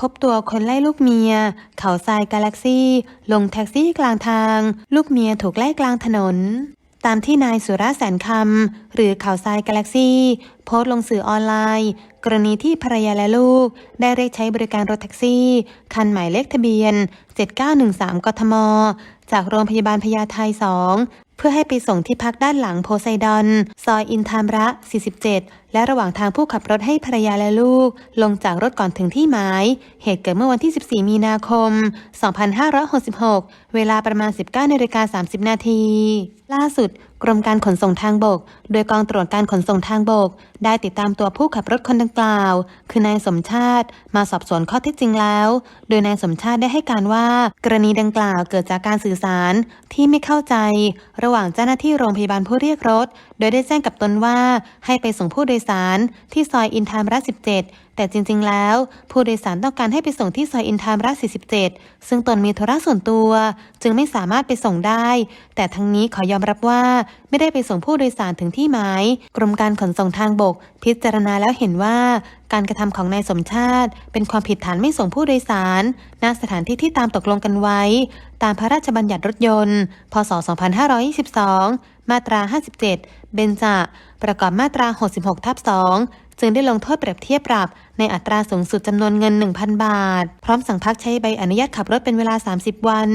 พบตัวคนไล่ลูกเมีย เขาทรายกาแล็กซี่ ลงแท็กซี่กลางทาง ลูกเมียถูกไล่กลางถนน ตามที่นายสุรแสนคำหรือข่าวทรายกาแล็กซี่ โพสต์ลงสื่อออนไลน์ กรณีที่ภรรยาและลูก ได้เรียกใช้บริการรถแท็กซี่ คันหมายเลขทะเบียน 7913 กทม จากโรงพยาบาลพญาไท2เพื่อให้ไปส่งที่พักด้านหลังโพไซดอน ซอยอินทามระ 47 และระหว่างทางผู้ขับรถให้ภรรยาและลูก ลงจากรถก่อนถึงที่หมาย เหตุเกิดเมื่อวันที่ 14 มีนาคม 2566 เวลาประมาณ 19นาฬิกา30 นาที ล่าสุด กรมการขนส่งทางบก โดยกองตรวจการขนส่งทางบก ได้ติดตามตัวผู้ขับรถคนดังกล่าว คือนายสมชาติ มาสอบสวนข้อเท็จจริงแล้ว โดยนายสมชาติได้ให้การว่า กรณีดังกล่าวเกิดจากการสื่อสารที่ไม่เข้าใจ ระหว่างเจ้าหน้าที่โรงพยาบาลผู้เรียกรถ โดยได้แจ้งกับตนว่าให้ไปส่งผู้โดยสารที่ซอยอินทามระ 17 แต่จริง ๆ แล้ว ผู้โดยสารต้องการให้ไปส่งที่ซอยอินทามระ 47 ซึ่งตนมีธุระส่วนตัว จึงไม่สามารถไปส่งได้ แต่ทั้งนี้ขอยอมรับว่าไม่ได้ไปส่งผู้โดยสารถึงที่หมาย กรมการขนส่งทางบก พิจารณาแล้วเห็นว่า การกระทำของนายสมชาติ เป็นความผิดฐานไม่ส่งผู้โดยสารณสถานที่ที่ตามตกลงกันไว้ ตามพระราชบัญญัติรถยนต์ พศ 2522 มาตรา 57 เบญจประกอบมาตรา 66 ทับ 2 จึงได้ลงโทษเปรียบเทียบปรับ ในอัตราสูงสุดจำนวนเงิน 1,000 บาท พร้อมสั่งพักใช้ใบอนุญาตขับรถเป็นเวลา 30 วัน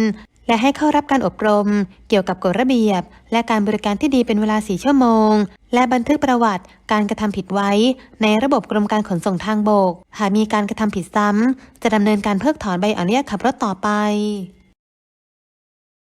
และให้เข้ารับการอบรม เกี่ยวกับกฎระเบียบ และการบริการที่ดีเป็นเวลา 4 ชั่วโมง และบันทึกประวัติการกระทำผิดไว้ ในระบบกรมการขนส่งทางบก หากมีการกระทำผิดซ้ำจะดำเนินการเพิกถอนใบอนุญาตขับรถต่อไป